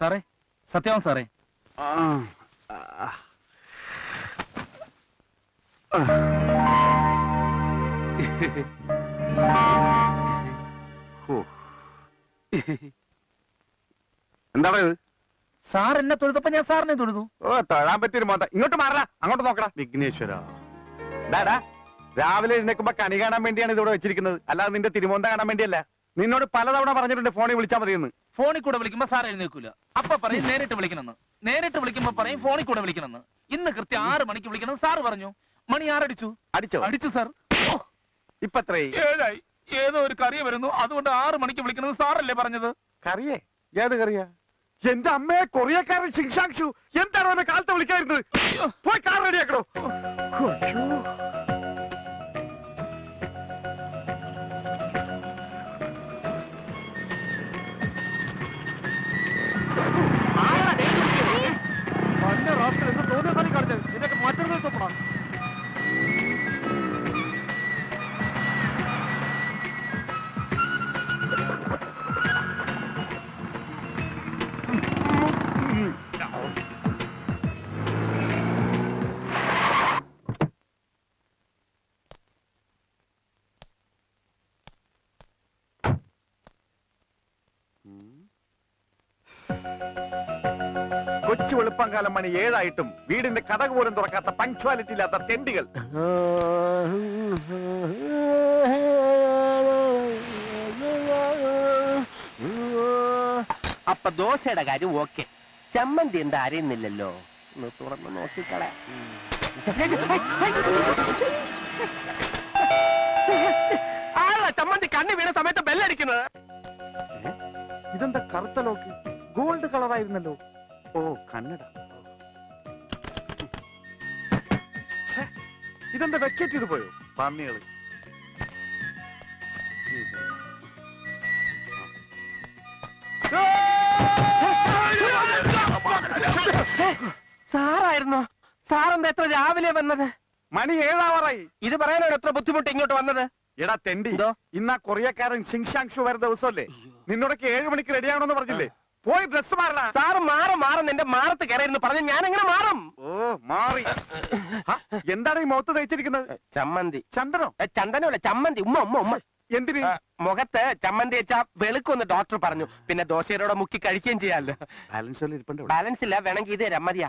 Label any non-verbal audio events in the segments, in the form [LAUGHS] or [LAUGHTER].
സാറേ സത്യവാൻ സാറേ. എന്താണ് ഇത് സാർ എന്നെ തൊഴുതപ്പോ ഞാൻ സാറിനെ തൊഴുതു. ഓ തൊഴാൻ പറ്റിയൊരു മോത്ത ഇങ്ങോട്ട് മാറാ അങ്ങോട്ട് നോക്കടാ. വിഘ്നേശ്വര. ഡാടാ രാവിലെ എഴുന്നേക്കുമ്പോ കണി കാണാൻ വേണ്ടിയാണ് ഇതിവിടെ വെച്ചിരിക്കുന്നത്. അല്ലാതെ നിന്റെ തിരുമോന്ത കാണാൻ വേണ്ടിയല്ല. നിന്നോട് പലതവണ പറഞ്ഞിട്ടുണ്ട് ഫോണിൽ വിളിച്ചാൽ മതിയെന്ന്. ഫോണിൽ കൂടെ വിളിക്കുമ്പോ സാർ എഴുന്നേക്കൂല അപ്പൊ പറയും നേരിട്ട് വിളിക്കണമെന്ന്. നേരിട്ട് വിളിക്കുമ്പോ പറയും ഫോണിൽ കൂടെ വിളിക്കണമെന്ന്. ഇന്ന് കൃത്യം ആറ് മണിക്ക് വിളിക്കണം സാർ പറഞ്ഞു. മണി ആറടിച്ചു. അടിച്ചോ? അടിച്ചു സാർ. ഇപ്പൊ ഏഴായി. ഏതോ ഒരു കറിയ വരുന്നു. അതുകൊണ്ട് ആറ് മണിക്ക് വിളിക്കണമെന്ന് സാറല്ലേ പറഞ്ഞത്? കറിയേ? ഏത് കറിയാ? എന്റെ അമ്മയെ കൊറിയക്കാരൻ ശിക്ഷാക്ഷു എന്താണ് അവനെ കാലത്ത് വിളിക്കായിരുന്നത് പോയി കാർ റെഡിയാക്കണോ? ക്ലാസ്സിൽ എന്ന് തോന്നിയ സ്ഥലം കളിച്ചത് നിനക്ക് മറ്റൊരു ദിവസം പോടാം. കൊച്ചു കാലം മണി ഏഴായിട്ടും വീടിന്റെ കഥക് പോലും തുറക്കാത്ത പങ്ക്ച്വാലിറ്റി ഇല്ലാത്ത തെണ്ടികൾ. അപ്പൊ ദോശയുടെ കാര്യം ഓക്കെ. ചമ്മന്തി എന്താ അറിയുന്നില്ലല്ലോ ഒന്ന് തുറന്ന് നോക്കിക്കളെ. ആളാ ചമ്മന്തി കണ്ണു വീണ സമയത്ത് ബെല്ലടിക്കുന്നത് ഇതെന്താ കറുത്ത ലോക്ക്? ഗോൾഡ് കളറായിരുന്നല്ലോ ഓ കന്നഡ. ഇതെന്താ വെക്കറ്റ് ചെയ്ത് പോയോ? പന്നികൾ. സാറായിരുന്നോ? സാറെന്താ എത്ര രാവിലെ വന്നത്? മണി ഏഴാവറായി. ഇത് പറയാനാണ് എത്ര ബുദ്ധിമുട്ട് ഇങ്ങോട്ട് വന്നത്? എടാ തെണ്ടി? ഇന്നാ കൊറിയക്കാരൻ ഷിങ്ഷാങ്ഷു വരുന്ന ദിവസമല്ലേ? നിന്നോടൊക്കെ ഏഴ് മണിക്ക് റെഡിയാകണമെന്ന് പറഞ്ഞില്ലേ? പോയി ഡ്രസ് മാറണ സാറ് മാറ മാറും നിന്റെ മാറത്ത് കയറിയിരുന്നു. പറഞ്ഞ ഞാൻ എങ്ങനെ മാറും? ഓ മാറി. എന്താണ് ഈ മുഖത്ത് തയ്ച്ചിരിക്കുന്നത് ചമ്മന്തി. ചന്ദനോ? ചന്ദനമല്ല ചമ്മന്തി. ഉമ്മ ഉമ്മ ഉമ്മ. എന്തിന്? മുഖത്ത് ചമ്മന്തി വെച്ചാ വെളുക്കൊന്ന് ഡോക്ടർ പറഞ്ഞു. പിന്നെ ദോശയോടെ മുക്കി കഴിക്കുകയും ചെയ്യാമല്ലോ ബാലൻസ് ബാലൻസ് ഇല്ല വേണമെങ്കിൽ ഇത് തരാം. മതിയാ.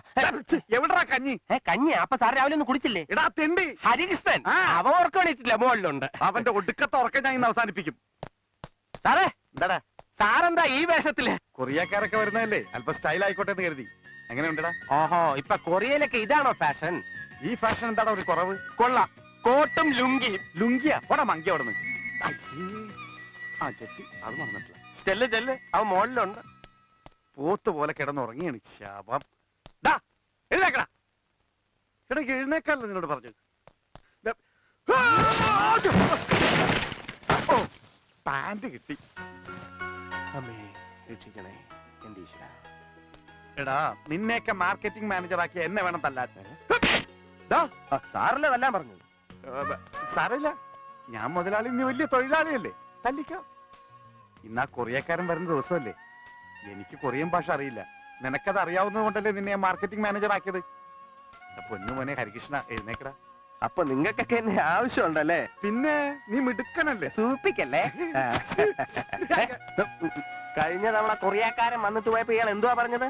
എവിടാ കഞ്ഞി? കഞ്ഞി. അപ്പൊ സാർ രാവിലെ ഒന്നും കുടിച്ചില്ലേ? എടാ തെണ്ടി. ഹരികൃഷ്ണൻ. അവ ഉറക്കം എണീറ്റില്ല മുകളിലുണ്ട്. അവന്റെ ഒടുക്കത്തെ ഉറക്കം ഞാൻ ഇന്ന് അവസാനിപ്പിക്കും. സാറേ എന്താടാ? സാറെന്താ ഈ വേഷത്തിൽ? കൊറിയക്കാരൊക്കെ വരുന്നതല്ലേ? അല്പം സ്റ്റൈൽ ആയിക്കോട്ടെ എന്ന് കരുതി. എങ്ങനെയുണ്ടടാ? ഓഹോ ഇപ്പൊ കൊറിയയിലൊക്കെ ഇതാണോ ഫാഷൻ? ഈ ഫാഷൻ എന്താടാ ഒരു കുറവ്? കൊള്ളാം. കോട്ടും ലുങ്കിയും ലുങ്കിയ? ഓടാ മങ്കി അവിടെ ആ ചെത്തി അത് മറന്നിട്ടില്ല. ചെല്ല് ചെല്ല്. അവ മോളിലുണ്ട്. പോത്ത് പോലെ കിടന്നുറങ്ങിയാണ്. ശാപം. ഡാ എഴുന്നേക്കടാ. ഇടയ്ക്ക് എഴുന്നേക്കാല്ലോ നിന്നോട് പറഞ്ഞു ദാ, പാന്റ് കിട്ടി. അമ്മേ രക്ഷിക്കണേ എന്റെ ഈശ്വര. എടാ നിന്നെയൊക്കെ മാർക്കറ്റിംഗ് മാനേജർ ആക്കി എന്നെ വേണം തല്ലാത്ത സാറല്ലേ തല്ലാൻ പറഞ്ഞു സാറില്ല ഞാൻ മുതലാളി നീ വലിയ തൊഴിലാളിയല്ലേ. തല്ലിക്കോ. ഇന്നാ കൊറിയക്കാരൻ വരുന്ന ദിവസമല്ലേ. എനിക്ക് കൊറിയൻ ഭാഷ അറിയില്ല. നിനക്കത് അറിയാവുന്നത് കൊണ്ടല്ലേ നിന്നെ മാർക്കറ്റിംഗ് മാനേജർ ആക്കിയത്? പൊന്നു മോനെ ഹരികൃഷ്ണ എഴുന്നേക്കടാ. അപ്പൊ നിങ്ങൾക്കൊക്കെ എന്നെ ആവശ്യമുണ്ടല്ലേ? പിന്നെ നീ മിടുക്കനല്ലേ? സൂപ്പിക്കല്ലേ? [LAUGHS] കഴിഞ്ഞ തവണ കൊറിയക്കാരൻ വന്നിട്ട് പോയപ്പോ ഇയാൾ എന്തുവാ പറഞ്ഞത്?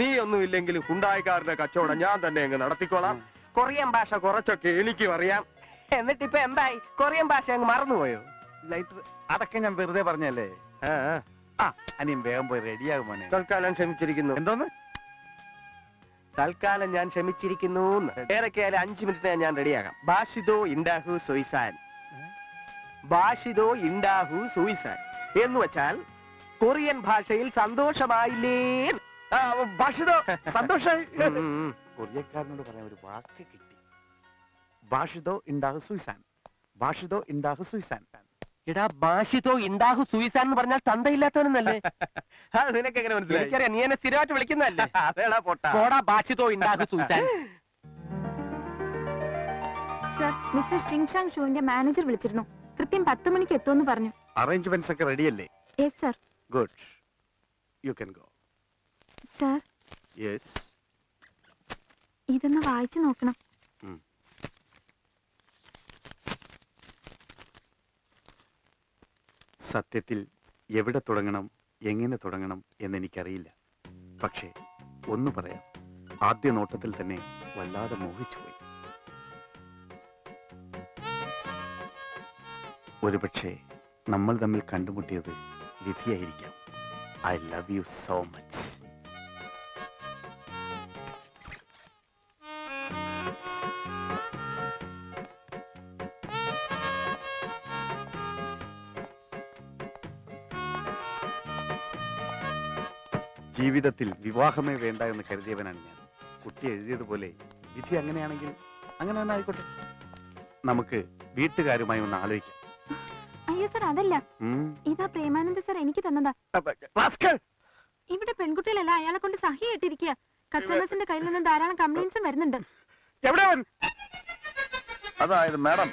നീ ഒന്നും ഇല്ലെങ്കിലും ഉണ്ടായിക്കാരുടെ കച്ചവടം ഞാൻ തന്നെ അങ്ങ് നടത്തിക്കോളാം. കൊറിയൻ ഭാഷ കുറച്ചൊക്കെ എനിക്കും അറിയാം എന്നിട്ട് ഇപ്പൊ എന്തായി? കൊറിയൻ ഭാഷ അങ്ങ് മറന്നുപോയോ? ലൈറ്റർ അതൊക്കെ ഞാൻ വെറുതെ പറഞ്ഞല്ലേ? ആ, അനിയും വേഗം പോയി റെഡിയാകും മോനെ. തൽക്കാലം ക്ഷമിച്ചിരിക്കുന്നു. എന്തോന്ന്? തൽക്കാലം ഞാൻ ക്ഷമിച്ചിരിക്കുന്നു ഏറെക്കാലം അഞ്ചു മിനിറ്റ് ഞാൻ റെഡിയാകാം. ബാഷിദോ ഇൻഡാഹു സുയിസാൻ. ബാഷിദോ ഇൻഡാഹു സുയിസാൻ. എന്ന് വെച്ചാൽ കൊറിയൻ ഭാഷയിൽ സന്തോഷമായില്ലേ ബാഷിദോ ഉം. കൊറിയക്കാരനോട് പറയാൻ ഒരു വാക്ക് കിട്ടി. ഭാഷിതോ ഇൻഡാഹു സുയിസാൻ. ഭാഷിതോ ഇൻഡാഹു സുയിസാൻ. എടാ ബാഷിതോ ഇണ്ടാഹു സുയിസാൻ എന്ന് പറഞ്ഞാൽ തന്തയില്ലാത്തവനെന്നല്ലേ? [LAUGHS] നിനക്ക് എങ്ങനെ മനസ്സിലായി? നീ എന്നെ സ്ഥിരമായിട്ട് വിളിക്കുന്നല്ലേ [LAUGHS] അതേടാ പൊട്ട. പോടാ ഭാഷിതോ ഇണ്ടാഹു സൂയിസാൻ സർ മിസ്റ്റർ ഷിങ്ഷാങ് ഷൂവിന്റെ മാനേജർ വിളിച്ചിരുന്നു. കൃത്യം പത്ത് മണിക്ക് എത്തുമെന്ന് പറഞ്ഞു. അറേഞ്ച്മെന്റ്സ് ഒക്കെ റെഡിയല്ലേ? Yes sir. Good you can go sir. Yes ഇതൊന്ന് വായിച്ചു നോക്കണം. സത്യത്തിൽ എവിടെ തുടങ്ങണം എങ്ങനെ തുടങ്ങണം എന്നെനിക്കറിയില്ല. പക്ഷേ ഒന്ന് പറയാം. ആദ്യ നോട്ടത്തിൽ തന്നെ വല്ലാതെ മോഹിച്ചുപോയി ഒരുപക്ഷെ നമ്മൾ തമ്മിൽ കണ്ടുമുട്ടിയത് വിധിയായിരിക്കാം. I love you so much ജീവിതത്തിൽ വിവാഹമേ വേണ്ട എന്ന് കരുതിയവനാണ് ഞാൻ. കുട്ടി എഴുതിയതുപോലെ വിധി അങ്ങനെയാണെങ്കിൽ അങ്ങനെ തന്നെ ആയിക്കോട്ടെ. നമുക്ക് വീട്ടുകാരുമായി ഒന്ന് ആലോചിക്കാം. അയ്യോ സർ അതല്ല. ഉം. ഇതാ പ്രേമാനന്ദ സർ എനിക്ക് തന്നതാ! ഇവിടെ പെൺകുട്ടികളല്ല അയാളെ കൊണ്ട് സഹി ഇട്ടിരിക്കുക കസ്റ്റമേഴ്സിന്റെ കയ്യിൽ നിന്ന് ധാരാളം കംപ്ലൈൻസും വരുന്നുണ്ട്. എവിടെ അവൻ? അതായത് മാഡം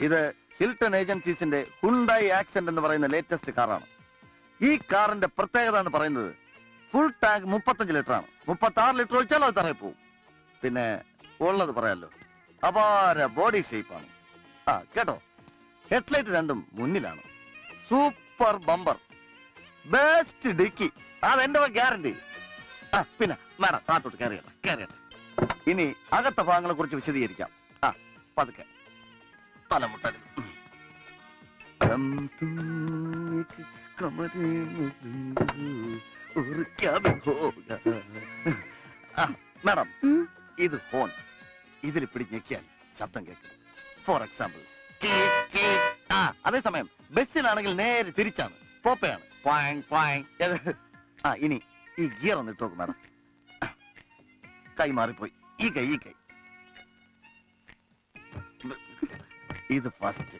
ഇത് ഹിൽട്ടൺ ഏജൻസീസിന്റെ ഹുണ്ടായി ആക്സെന്റ് എന്ന് പറയുന്ന ലേറ്റസ്റ്റ് കാറാണ് ഈ കാറിന്റെ പ്രത്യേകത എന്ന് പറയുന്നത് ഫുൾ ടാങ്ക് മുപ്പത്തഞ്ച് ലിറ്റർ ആണ്. മുപ്പത്തി ആറ് ലിറ്റർ ഒഴിച്ചാൽ അത് തറയിൽ പോവും പിന്നെ ഉള്ളത് പറയാലോ. അപാര ബോഡി ഷേപ്പാണ് ആ കേട്ടോ? ഹെഡ്ലൈറ്റ് രണ്ടും മുന്നിലാണ്. Super bumper best dicky. അതെന്റെ ഗ്യാരണ്ടി ആ പിന്നെ മാഡം താത്തോട്ട് കയറിയട്ടെ കയറിയട്ടെ ഇനി അകത്ത ഭാഗങ്ങളെ കുറിച്ച് വിശദീകരിക്കാം. ആ പതുക്കെ. തലമുട്ടൽ हम ഉറിക്കാതെ പോവുക. ആ, മാഡം ഇത് ഫോൺ. ഇതിൽ പിടി ഞെക്കിയാൽ ശബ്ദം കേൾക്കും. ഫോർ എക്സാമ്പിൾ ആ അതേസമയം ബസ്സിലാണെങ്കിൽ നേരെ തിരിച്ചാണ്. പോപ്പയാണ്. പ്വാങ്, പ്വാങ്. ഏത്? ഇനി ഈ ഗിയർ ഒന്ന് ഇട്ടോക്കും മാഡം. കൈ മാറിപ്പോയി. ഈ കൈ ഈ കൈ. ഇത് ഫസ്റ്റ്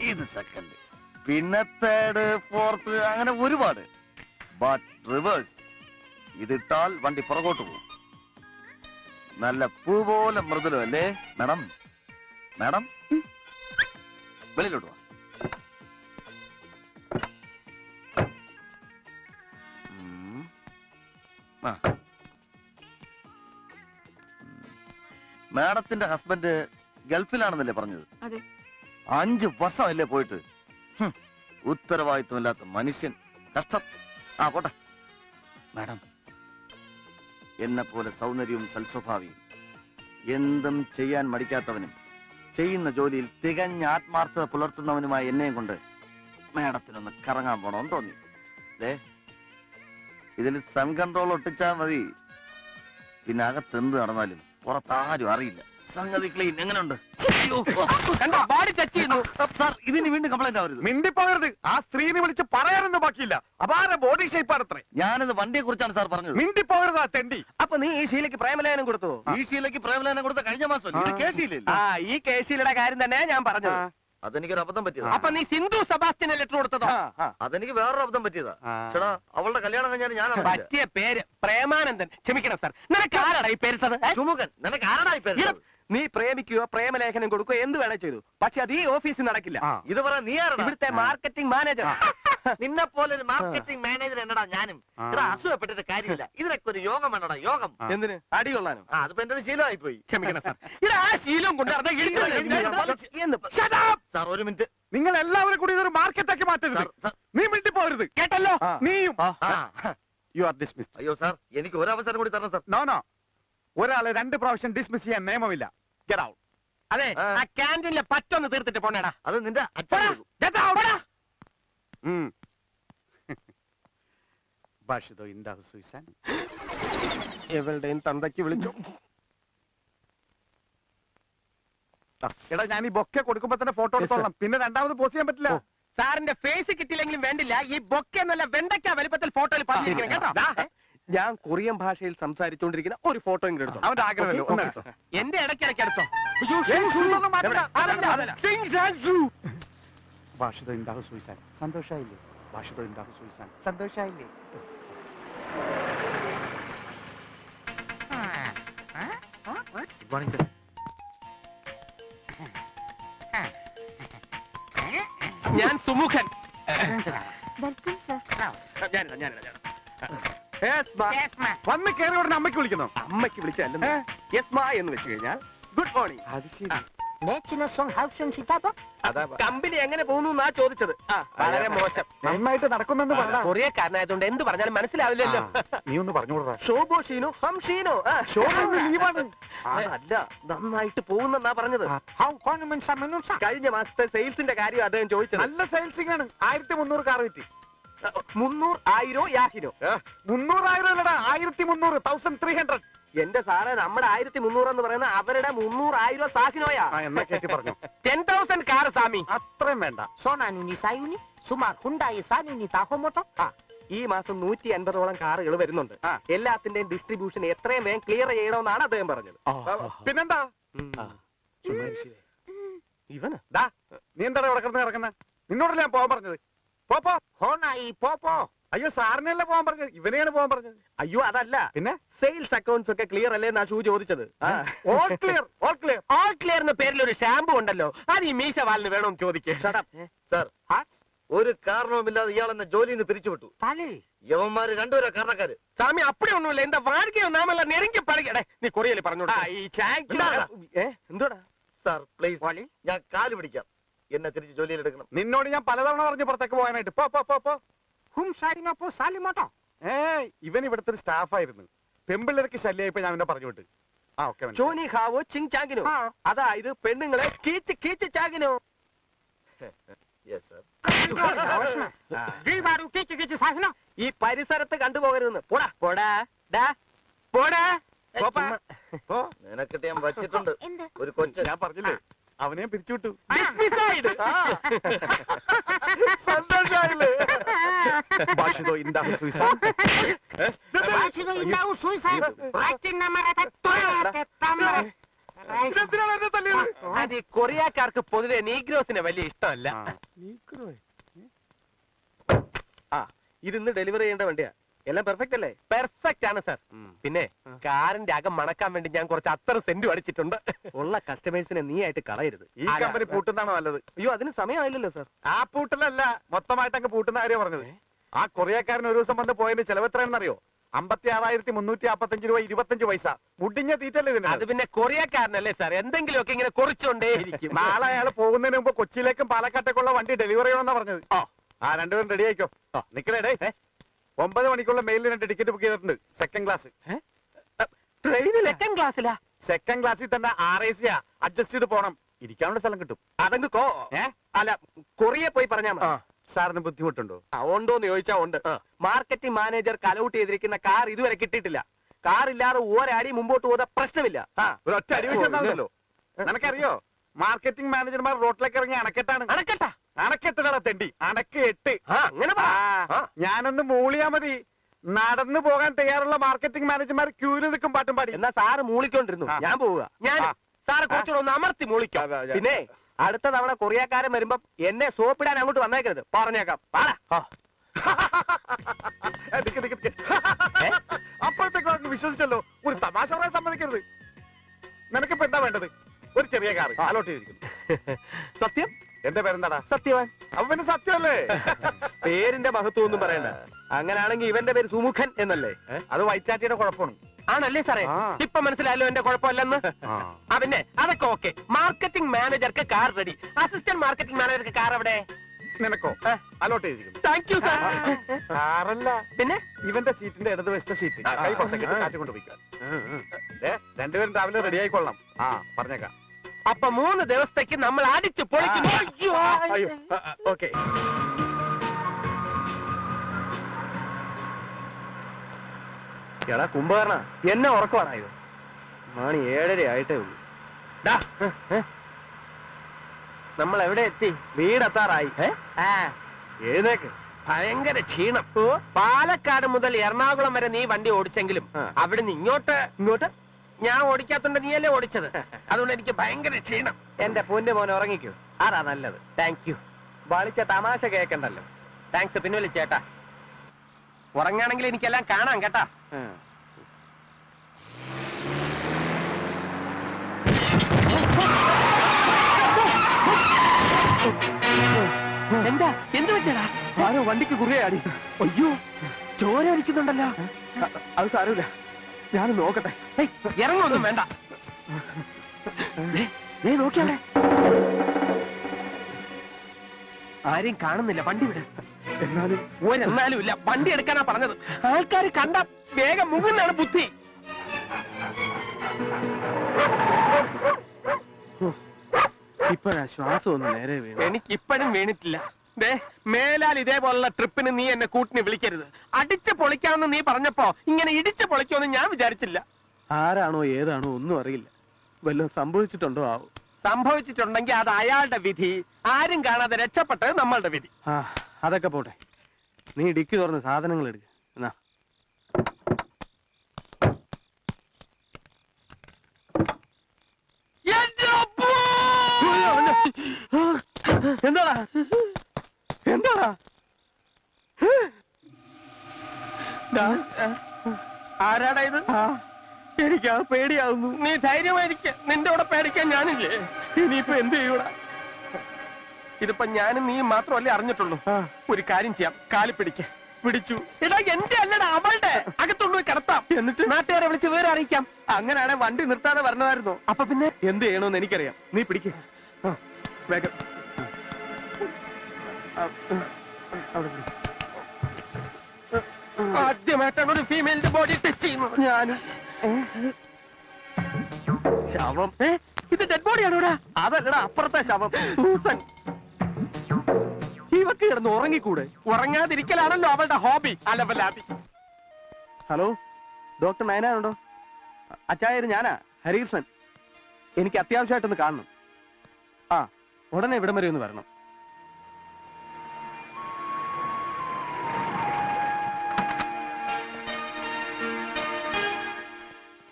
ഇത് സെക്കൻഡ് പിന്നെ തേർഡ് ഫോർത്ത് അങ്ങനെ ഒരുപാട്. ബട്ട് റിവേഴ്സ് ഇതിട്ടാൽ വണ്ടി പുറകോട്ട് പോകും. നല്ല പൂ പോലെ മൃദുലം അല്ലേ മാഡം? മാഡം? വെളിയിലോട്ട്. മാഡത്തിന്റെ ഹസ്ബൻഡ് ഗൾഫിലാണെന്നല്ലേ പറഞ്ഞത്. വർഷം അല്ലേ പോയിട്ട്. ഉത്തരവാദിത്വമില്ലാത്ത മനുഷ്യൻ. കഷ്ടം. ആ പോട്ടെ. മാഡം. എന്നെ പോലെ സൗന്ദര്യവും സൽസ്വഭാവിയും എന്തും ചെയ്യാൻ മടിക്കാത്തവനും ചെയ്യുന്ന ജോലിയിൽ തികഞ്ഞ ആത്മാർത്ഥത പുലർത്തുന്നവനുമായ എന്നെയും കൊണ്ട് മാഡത്തിനൊന്ന് കറങ്ങാൻ പോണമെന്ന് തോന്നി. ദേ ഇതിൽ സൺ കൺട്രോൾ ഒട്ടിച്ചാ മതി. പിന്നെ അകത്ത് എന്ത് നടന്നാലും പുറത്താരും അറിയില്ല. സംഗതി ക്ലീൻ എങ്ങനെയുണ്ട് ബോഡി ടച്ച് ചെയ്യുന്നു. സാർ ഇതിന് വീണ്ടും കംപ്ലൈന്റ് ആവരുത്. മിണ്ടിപ്പോകരുത് ആ സ്ത്രീനെ വിളിച്ച് പറയാനൊന്നും ബാക്കിയില്ല. അപാര ബോഡി ഷേപ്പാണ് അത്രേ ഞാനിത് വണ്ടിയെ കുറിച്ചാണ് സാർ പറഞ്ഞത്. മിണ്ടിപ്പോകരുത് ആ തെണ്ടി. അപ്പൊ നീ ഈ ശീലയ്ക്ക് പ്രേമലേഖനം കൊടുത്തു? ഈ ശീലയ്ക്ക് പ്രേമലേനം കൊടുത്ത കഴിഞ്ഞ മാസം ഇത് ആ. കേസിയില്ലല്ലോ ആ ഈ കേസിയുടെ കാര്യം തന്നെ ഞാൻ പറഞ്ഞു അതെനിക്കൊരു അബദ്ധം പറ്റിയതാ. അപ്പൊ നീ സിന്ധു സെബാസ്റ്റ്യന് ലെറ്റർ കൊടുത്തതോ? അതെനിക്ക് വേറൊരു അബദ്ധം പറ്റിയതാ. ചേടാ അവളുടെ കല്യാണം കഴിഞ്ഞാൽ ഞാൻ. പറ്റിയ പേര് പ്രേമാനന്ദൻ. ക്ഷമിക്കണം സാർ. നിനക്ക് ആരാടാ ഈ പേരിട്ടത്? ചുമുഖൻ നിനക്ക് ആരാടായി പേര് ഇടം. നീ പ്രേമിക്കുകയോ പ്രേമലേഖനം കൊടുക്കുകയോ എന്ത് വേണേ ചെയ്തു. പക്ഷെ അത് ഈ ഓഫീസിൽ നടക്കില്ല. ഇത് പറ നീ ഇവിടുത്തെ മാർക്കറ്റിംഗ് മാനേജർ നിന്നെ പോലെ ഒരു മാർക്കറ്റിംഗ് മാനേജർ എന്നടാ ഞാനും. ഇവിടെ അസുഖപ്പെട്ടിട്ട് കാര്യമില്ല. ഇതിനൊക്കെ ഒരു യോഗം വേണടാ യോഗം. എന്തിന്? അടി കൊള്ളാനോ? അതിപ്പോ എന്റെ ശീലമായി പോയി ക്ഷമിക്കണം സാർ. ഇത് ആ ശീലം കൊണ്ട് സാർ ഒരു മിനിറ്റ്. നിങ്ങൾ എല്ലാവരും കൂടി ഇതൊരു മാർക്കറ്റാക്കി മാറ്റരുത്. നീ മിണ്ടി പോരുത്. കേട്ടല്ലോ? നീയും. യു ആർ ഡിസ്മിസ് അയ്യോ സാർ എനിക്ക് ഒരു അവസരം കൂടി തരണം സാർ. നോ നോ ഒരാളെ രണ്ട് പ്രാവശ്യം ഡിസ്മിസ് ചെയ്യാൻ നിയമമില്ല. ഗെറ്റ് ഔട്ട് അതെ ആ. ആ ക്യാന്റീനിലെ പറ്റൊന്ന് തീർത്തിട്ട് പോണേടാ. അത് നിന്റെ അച്ഛൻ. കൊടുക്കും. പോടാ. [LAUGHS] ഭാഷിതോ ഇന്താഹു സുയിസാൻ എവളുടെയും തന്തയ്ക്ക് വിളിച്ചു. എടാ ഞാൻ ഈ ബൊക്കെ കൊടുക്കുമ്പോ തന്നെ ഫോട്ടോ എടുത്തോളാം. പിന്നെ രണ്ടാമത് പോസ്റ്റ് ചെയ്യാൻ പറ്റില്ല. ഓ. സാറിന്റെ ഫേസ് കിട്ടില്ലെങ്കിലും വേണ്ടില്ല. ഈ ബൊക്കെ എന്നല്ല വെണ്ടയ്ക്ക വലിപ്പത്തിൽ ഫോട്ടോയിൽ പറഞ്ഞിരിക്കണം കേട്ടോ? ദാ, ഞാൻ കൊറിയൻ ഭാഷയിൽ സംസാരിച്ചുകൊണ്ടിരിക്കുന്ന ഒരു ഫോട്ടോ ഇങ്ങനെ എടുത്തോ. അവന്റെ ആഗ്രഹമല്ലോ. എന്റെ ഇടയ്ക്കിടയ്ക്ക് എടുത്തോ. ഭാഷിതോ സുയിസാൻ സന്തോഷായില്ലേ? സന്തോഷായില്ലേ? ഞാൻ സുമുഖൻ. ഞാനില്ല ഞാനില്ല ഞാനില്ല. ഞാനിതാ ഞാനിതാ വന്ന് കയറി ഉടനെ അമ്മയ്ക്ക് വിളിക്കുന്നു. അമ്മയ്ക്ക് വിളിച്ചല്ലേ യസ്മ എന്ന് വെച്ച് കഴിഞ്ഞാൽ ഗുഡ് മോർണിംഗ്. അത് ശരി. കമ്പനി എങ്ങനെ പോകുന്നു എന്നാ ചോദിച്ചത്. വളരെ മോശം. നന്നായിട്ട് നടക്കുന്നെന്ന് പറഞ്ഞ കൊറിയക്കാരനായതുകൊണ്ട് എന്ത് പറഞ്ഞാലും മനസ്സിലാവില്ലല്ലോ. നീ ഒന്ന് പറഞ്ഞോടാ ഷോബോ ഷീനോ ഹം ഷീനോ. ലീവാണ്. അല്ല നന്നായിട്ട് പോകുന്നെന്നാ പറഞ്ഞത്. കഴിഞ്ഞ മാസത്തെ സെയിൽസിന്റെ കാര്യം അദ്ദേഹം ചോദിച്ചത്. നല്ല സെയിൽസിംഗ് ആണ്. ആയിരത്തി മുന്നൂറ് കാർ കിട്ടി. മുന്നൂറ് ആയിരോ യാഹിനോ മുന്നൂറായിരം അല്ലടാ ആയിരത്തി മുന്നൂറ് തൗസൻഡ് ത്രീ ഹൺഡ്രഡ് എന്റെ സാറേ നമ്മുടെ ആയിരത്തി മുന്നൂറ് എന്ന് പറയുന്ന അവരുടെ മുന്നൂറ് ആയിരം സാഹിനോയാ എന്നാ കേട്ടി പറഞ്ഞു. ടെൻ തൗസൻഡ് കാർ സാമി അത്രയും വേണ്ട. ആ, ഈ മാസം നൂറ്റി അൻപതോളം കാറുകൾ വരുന്നുണ്ട്. എല്ലാത്തിന്റെയും ഡിസ്ട്രിബ്യൂഷൻ എത്രയും വേഗം ക്ലിയർ ചെയ്യണമെന്നാണ് അദ്ദേഹം പറഞ്ഞത്. പിന്നെന്താ? ഇവന്? നീ എന്താ ഇവിടെ കിടന്ന് കിടക്കുന്ന? നിന്നോടല്ലേ ഞാൻ പോകാൻ പറഞ്ഞത്? പോ ഹോണായി പോപ്പോ. അയ്യോ സാറിനല്ലേ പോകാൻ പറഞ്ഞത്. ഇവനെയാണ് പോകാൻ പറഞ്ഞത്. അയ്യോ അതല്ല. പിന്നെ? സെയിൽസ് അക്കൗണ്ട്സ് ഒക്കെ ക്ലിയർ അല്ലേ എന്നാ ഷൂ ചോദിച്ചത്? All clear all clear all clear എന്ന പേരിൽ ഒരു ഷാമ്പു ഉണ്ടല്ലോ. അത് ഈ മീശ വാലിന് വേണമെന്ന് ചോദിക്കേ. സർ ഒരു കാരണവുമില്ലാതെ ഇയാൾ എന്നെ ജോലിയിൽ നിന്ന് പിരിച്ചുവിട്ടു. യവന്മാര് രണ്ടുപേരാ കാരണക്കാര്. സ്വാമി അപ്പടി ഒന്നുമില്ല എന്താ വാടിക്കയോ നാമല്ല നെരുങ്ങി പറയടേ നീ കൊറിയല്ലേ പറഞ്ഞോടാ എന്തോടാ? സാർ പ്ലീസ് ഞാൻ കാൽ പിടിക്കാം. എന്നെ തിരിച്ച് ജോലിയിൽ എടുക്കണം. നിന്നോട് ഞാൻ പലതവണ പറഞ്ഞു പുറത്തേക്ക് പോകാനായിട്ട്. പോ പോ പോ പോ. ഏ ഇവൻ ഇവിടുത്തെ ഒരു സ്റ്റാഫായിരുന്നു. പെമ്പിള്ളേർക്ക് ശല്യമായിപ്പോ ഞാൻ എന്നെ പറഞ്ഞു വിട്ടു ആ ഓക്കെ ചോനി ഹാവോ ചിങ് ചാങ്കിനോ അതായത് പെണ്ണുങ്ങളെ കീച്ച് കീച്ച് ചാങ്കിനോ യെസ് സാർ ഈ പരിസരത്ത് കണ്ടുപോകരുതെന്ന്. പോടാ പോടാ ഡാ പോടാ. പോ. നിനക്കിട്ട് ഞാൻ വച്ചിട്ടുണ്ട്. ഒരു കൊച്ചു. ഞാൻ പറഞ്ഞില്ലേ? അവനെ പിരിച്ചുവിട്ടു? അത് ഈ കൊറിയക്കാർക്ക് പൊതുവെ നീഗ്രോസിനെ വലിയ ഇഷ്ടമല്ല. ആ. ഇതിന്ന് ഡെലിവറി ചെയ്യേണ്ട വണ്ടിയാ. എല്ലാം പെർഫെക്റ്റ് അല്ലേ? പെർഫെക്റ്റ് ആണ് സാർ പിന്നെ കാറിന്റെ അകം മണക്കാൻ വേണ്ടി ഞാൻ കുറച്ച് അത്ര സെന്റ് അടിച്ചിട്ടുണ്ട്. ഉള്ള കസ്റ്റമേഴ്സിനെ നീ ആയിട്ട് കളയരുത്. ഈ കമ്പനി പൂട്ടുന്നതാണോ നല്ലത്? അയ്യോ അതിന് സമയമായില്ലല്ലോ സാർ ആ പൂട്ടലല്ല. മൊത്തമായിട്ട് അങ്ങ് പൂട്ടുന്ന കാര്യം പറഞ്ഞത്. ആ കൊറിയക്കാരൻ ഒരു ദിവസം വന്ന് പോയതിന്റെ ചെലവ് എത്രയാണെന്നറിയോ? അമ്പത്തി ആറായിരത്തി മുന്നൂറ്റി അമ്പത്തഞ്ച് രൂപ ഇരുപത്തഞ്ച് പൈസ. മുടിഞ്ഞ തീറ്റല്ലേ ഇതിന്? അത് പിന്നെ കൊറിയക്കാരനല്ലേ സാർ എന്തെങ്കിലുമൊക്കെ ഇങ്ങനെ കുറിച്ചോണ്ടേ ഇരിക്കും [LAUGHS] നാളെ അയാൾ പോകുന്നതിന് മുമ്പ് കൊച്ചിയിലേക്കും പാലക്കാട്ടേക്കുള്ള വണ്ടി ഡെലിവറി ചെയ്യണമെന്നാ പറഞ്ഞത്. ആ. രണ്ടുപേരും റെഡി ആയിക്കോ. നിക്കണേ ഒമ്പത് മണിക്കുള്ള മെയിലിൽ രണ്ട് ടിക്കറ്റ് ബുക്ക് ചെയ്തിട്ടുണ്ട്. സെക്കൻഡ് ക്ലാസ് ട്രെയിനിൽ സെക്കൻഡ് ക്ലാസ്സിലാ സെക്കൻഡ് ക്ലാസ്സിൽ തന്നെ ആർ എ സിയാ അഡ്ജസ്റ്റ് ചെയ്ത് പോണം. ഇരിക്കാനുള്ള സ്ഥലം കിട്ടും. അതങ്ങ് കോ. അല്ല കൊറിയ പോയി പറഞ്ഞാ. സാറിന് ബുദ്ധിമുട്ടുണ്ടോ? ആ, ഉണ്ടോന്ന് ചോദിച്ചാ ഉണ്ട്. മാർക്കറ്റിംഗ് മാനേജർ കലൗട്ട് ചെയ്തിരിക്കുന്ന കാർ ഇതുവരെ കിട്ടിയിട്ടില്ല. കാർ ഇല്ലാതെ ഒരടി മുമ്പോട്ട് പോകുന്ന പ്രശ്നമില്ല. ഒറ്റ അടി വെച്ചോ നിനക്കറിയോ? മാർക്കറ്റിംഗ് മാനേജർമാർ റോട്ടിലേക്ക് ഇറങ്ങി അണക്കെട്ടാണ്. അണക്കട്ടാ? അണക്കെട്ടുകളെ തെണ്ടി. അണക്ക് എട്ട്. അങ്ങനെ ഞാനൊന്ന് മൂളിയാ മതി. നടന്നു പോകാൻ തയ്യാറുള്ള മാർക്കറ്റിംഗ് മാനേജർമാർ ക്യൂര് നിൽക്കും പാട്ടും പാടി. എന്നാ സാറ് മൂളിക്കൊണ്ടിരുന്നു. ഞാൻ പോവുക. ഞാൻ. സാറ് കുറച്ചുകൂടെ ഒന്ന് അമർത്തി മൂളിക്കാം. പിന്നെ അടുത്ത തവണ കൊറിയക്കാരൻ വരുമ്പം എന്നെ സോപ്പിടാൻ അങ്ങോട്ട് വന്നേക്കരുത്. പറഞ്ഞേക്കാം. പാടാ. [LAUGHS] അപ്പോഴത്തേക്കും വിശ്വസിച്ചല്ലോ. ഒരു തമാശ പറയാൻ സമ്മതിക്കരുത്. നിനക്കിപ്പോ എന്താ വേണ്ടത്? ഒരു ചെറിയ കാർ അലോട്ട് ചെയ്തിരിക്കുന്നു. [LAUGHS] സത്യം? എന്റെ പേരെന്താടാ? സത്യവാൻ. അവൻ പിന്നെ സത്യമല്ലേ? [LAUGHS] പേരിന്റെ മഹത്വം ഒന്നും പറയണ്ട. അങ്ങനാണെങ്കിൽ ഇവന്റെ പേര് സുമുഖൻ എന്നല്ലേ? അത് വൈറ്റാറ്റിയുടെ കുഴപ്പമാണ്. ആണല്ലേ സാറേ. ഇപ്പൊ മനസ്സിലായല്ലോ എന്റെ കുഴപ്പമില്ലെന്ന്? ആ. പിന്നെ അതൊക്കെ ഓക്കെ. മാർക്കറ്റിംഗ് മാനേജർക്ക് കാർ റെഡി. അസിസ്റ്റന്റ് മാർക്കറ്റിംഗ് മാനേജർക്ക് കാർ എവിടെ? നിനക്കോ? അലോട്ട് ചെയ്തിരിക്കുന്നു. താങ്ക് യു സാർ കാറല്ല. പിന്നെ? ഇവന്റെ സീറ്റിന്റെ ഇടതുവശത്തെ സീറ്റ്. കൈ. കാറ്റ് കൊണ്ടുപോയിക്കാം. രണ്ടുപേരും രാവിലെ റെഡി ആയിക്കൊള്ളാം ആ പറഞ്ഞേക്കാം. അപ്പൊ മൂന്ന് ദിവസത്തേക്ക് നമ്മൾ അടിച്ചു പൊളിക്കുന്നു ഓക്കെ. എടാ കുംഭകർണ എന്നെ ഉറക്കമാണോ ഇത് മണി ഏഴര ആയിട്ടേ ഉള്ളൂ. നമ്മൾ എവിടെ എത്തി? വീടെത്താറായി. ആ, എഴുന്നേക്ക് ഭയങ്കര ക്ഷീണം. പാലക്കാട് മുതൽ എറണാകുളം വരെ നീ വണ്ടി ഓടിച്ചെങ്കിലും അവിടുന്ന് ഇങ്ങോട്ട് ഇങ്ങോട്ട്? ഞാൻ ഓടിക്കാത്തോണ്ട് നീയല്ലേ ഓടിച്ചത്? അതുകൊണ്ട് എനിക്ക് ഭയങ്കര ക്ഷീണം. എന്റെ പൊന്നു മോനെ ഉറങ്ങിക്കൂ. ആരാ നല്ലത്? താങ്ക് യു വളിച്ച തമാശ കേക്കണ്ടല്ലോ. താങ്ക്സ് പിന്നെ വിളിച്ചേട്ടാ ഉറങ്ങാണെങ്കിൽ എനിക്കെല്ലാം കാണാം കേട്ടാ. എന്താ? എന്ത് പറ്റിയടാ? ആരോ വണ്ടിക്ക് കുറിയാടി അയ്യോ ചോര അടിക്കുന്നുണ്ടല്ലോ. അത് സാരമില്ല. ഞാൻ നോക്കട്ടെ. ഇറങ്ങൊന്നും വേണ്ട. നീ അവിടെ. ആരെയും കാണുന്നില്ല വണ്ടി വിട്. എന്നാലും ഒരെന്നാലും ഇല്ല വണ്ടി എടുക്കാനാ പറഞ്ഞത്. ആൾക്കാർ കണ്ട വേഗം മുങ്ങുന്നാണ് ബുദ്ധി. ഇപ്പഴാ ശ്വാസം ഒന്ന് നേരെ വീണു. എനിക്ക് ഇപ്പോഴും വീണിട്ടില്ല. മേലാൽ ഇതേപോലുള്ള ട്രിപ്പിന് നീ എന്നെ കൂട്ടിന് വിളിക്കരുത്. അടിച്ച് പൊളിക്കാമെന്ന് നീ പറഞ്ഞപ്പോ ഇങ്ങനെ ഇടിച്ച് പൊളിക്കുമെന്ന് ഞാൻ വിചാരിച്ചില്ല. ആരാണോ ഏതാണോ ഒന്നും അറിയില്ല. വല്ലതും സംഭവിച്ചിട്ടുണ്ടോ ആവും? സംഭവിച്ചിട്ടുണ്ടെങ്കിൽ അത് അയാളുടെ വിധി. ആരും കാണാതെ രക്ഷപ്പെട്ടത് നമ്മളുടെ വിധി. ആ അതൊക്കെ പോട്ടെ. നീ ഡിക്കി തുറന്ന് സാധനങ്ങൾ എടുക്ക. എന്നാ! എന്താടാ? എന്താടാ ആരാടാ ഇത്? എനിക്ക് ആ പേടിയാവുന്നു. നീ ധൈര്യമായിരിക്ക നിന്റെ കൂടെ പേടിക്കാൻ ഞാനില്ലേ? ഇനിയിപ്പോ എന്ത് ചെയ്യൂടാ? ഇതിപ്പോ ഞാനും നീ മാത്രമല്ലേ അറിഞ്ഞിട്ടുള്ളൂ. ഒരു കാര്യം ചെയ്യാം. കാലി പിടിക്ക. പിടിച്ചു. എടാ എന്റെ അല്ലടാ അവളുടെ. അകത്തുള്ളൂ കിടത്താം. എന്നിട്ട്? നാട്ടുകാരെ വിളിച്ച് വേറെ അറിയിക്കാം. അങ്ങനെയാണെ വണ്ടി നിർത്താതെ വരണമായിരുന്നു അപ്പൊ പിന്നെ എന്ത് ചെയ്യണമെന്ന് എനിക്കറിയാം. നീ പിടിക്ക. വേഗം. ആദ്യമായിട്ടാണ് ഒരു ഫീമെയിലിന്റെ ബോഡി ടച്ച് ചെയ്യുന്നത് ഞാൻ ശവം. ഇത് ഡെഡ് ബോഡിയാണ് ഇവിടെ? അതല്ലടാ അപ്പുറത്തെ ശവം. ഇവക്ക് കിടന്ന് ഉറങ്ങിക്കൂടെ? ഉറങ്ങാതിരിക്കലാണല്ലോ അവളുടെ ഹോബി അലവലാതി. ഹലോ ഡോക്ടർ നയനാണുണ്ടോ അച്ചായര് ഞാനാ ഹരീഷൻ എനിക്ക് അത്യാവശ്യമായിട്ടൊന്ന് കാണണം. ആ ഉടനെ ഇവിടം വരെ ഒന്ന് വരണം.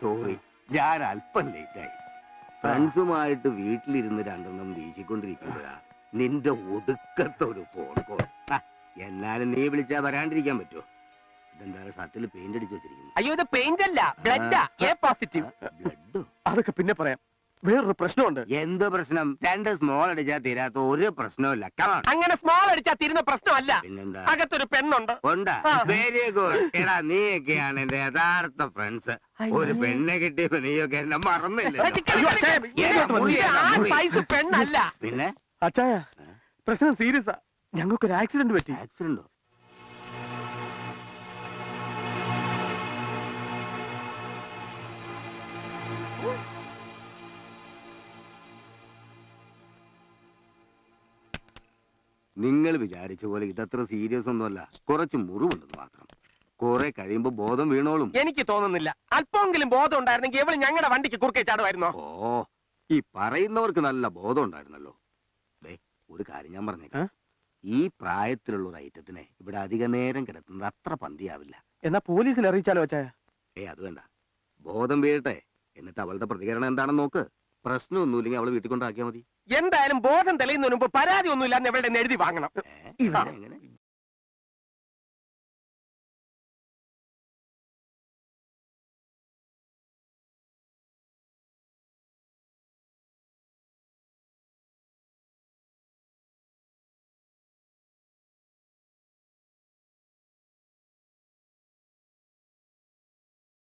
സോറി. ഞാൻ അല്പം ലേറ്റായി ഫ്രണ്ട്സുമായിട്ട് വീട്ടിലിരുന്ന് രണ്ടെണ്ണം വീശിക്കൊണ്ടിരിക്കുമ്പോഴാ നിന്റെ ഒടുക്കത്തൊരു ഫോൺ കോൾ എന്നാലും നീ വിളിച്ചാ വരാണ്ടിരിക്കാൻ പറ്റുമോ? ഇതെന്താ ഷർട്ടിൽ പെയിന്റ് അടിച്ചു വെച്ചിരിക്കുന്നു. അയ്യോ ഇത് പെയിന്റ് അല്ല ബ്ലഡാ എ പോസിറ്റീവ് ബ്ലഡ് അതൊക്കെ പിന്നെ പറയാം. വേറൊരു പ്രശ്നമുണ്ട്. എന്ത് പ്രശ്നം? രണ്ട് സ്മോൾ അടിച്ചാൽ തീരാത്ത ഒരു പ്രശ്നമില്ല കമാണ് അങ്ങനെ സ്മോൾ അടിച്ചാൽ തീരുന്ന പ്രശ്നമല്ല. പിന്നെന്താ? അകത്തൊരു പെണ്ണുണ്ട്. ഉണ്ട്. വെരി ഗുഡ് എടാ നീയൊക്കെയാണ് എന്റെ യഥാർത്ഥ ഫ്രണ്ട്സ് ഒരു പെണ്ണെ കിട്ടിയപ്പോ നീയൊക്കെ എന്നെ മറന്നില്ല. പെണ്ണല്ല. പിന്നെ? അച്ചായ പ്രശ്നം സീരിയസാ ഞങ്ങൾക്കൊരു ആക്സിഡന്റ് പറ്റി. ആക്സിഡന്റോ നിങ്ങൾ വിചാരിച്ച പോലെ ഇതത്ര സീരിയസ് ഒന്നുമല്ല. കുറച്ച് മുറിവുണ്ടെന്ന് മാത്രം. കുറെ കഴിയുമ്പോ ബോധം വീണോളും. എനിക്ക് തോന്നുന്നില്ല. അല്പമെങ്കിലും ബോധം ഉണ്ടായിരുന്നെങ്കിൽ എവിടെ ഞങ്ങളുടെ വണ്ടിക്ക് കുറുക്കെ ചാടുമായിരുന്നോ? ഓ ഈ പറയുന്നവർക്ക് നല്ല ബോധം ഉണ്ടായിരുന്നല്ലോ. ഒരു കാര്യം ഞാൻ പറഞ്ഞേക്കാം. ഈ പ്രായത്തിലുള്ള ഒരു ഐറ്റത്തിനെ ഇവിടെ അധിക നേരം കിടത്തുന്നത് അത്ര പന്തിയാവില്ല. എന്നാ പോലീസിൽ അറിയിച്ചാലോ അച്ചായ ഏ അത് വേണ്ട. ബോധം വീഴട്ടെ. എന്നിട്ട് അവളുടെ പ്രതികരണം എന്താണെന്ന് നോക്ക്. പ്രശ്നമൊന്നുമില്ലെങ്കിൽ അവളെ വീട്ടിൽ കൊണ്ടാക്കിയാൽ മതി. എന്തായാലും ബോധം തെളിയുന്നതിന് മുമ്പ് പരാതി ഒന്നുമില്ലാന്ന് എവിടെ എഴുതി വാങ്ങണം?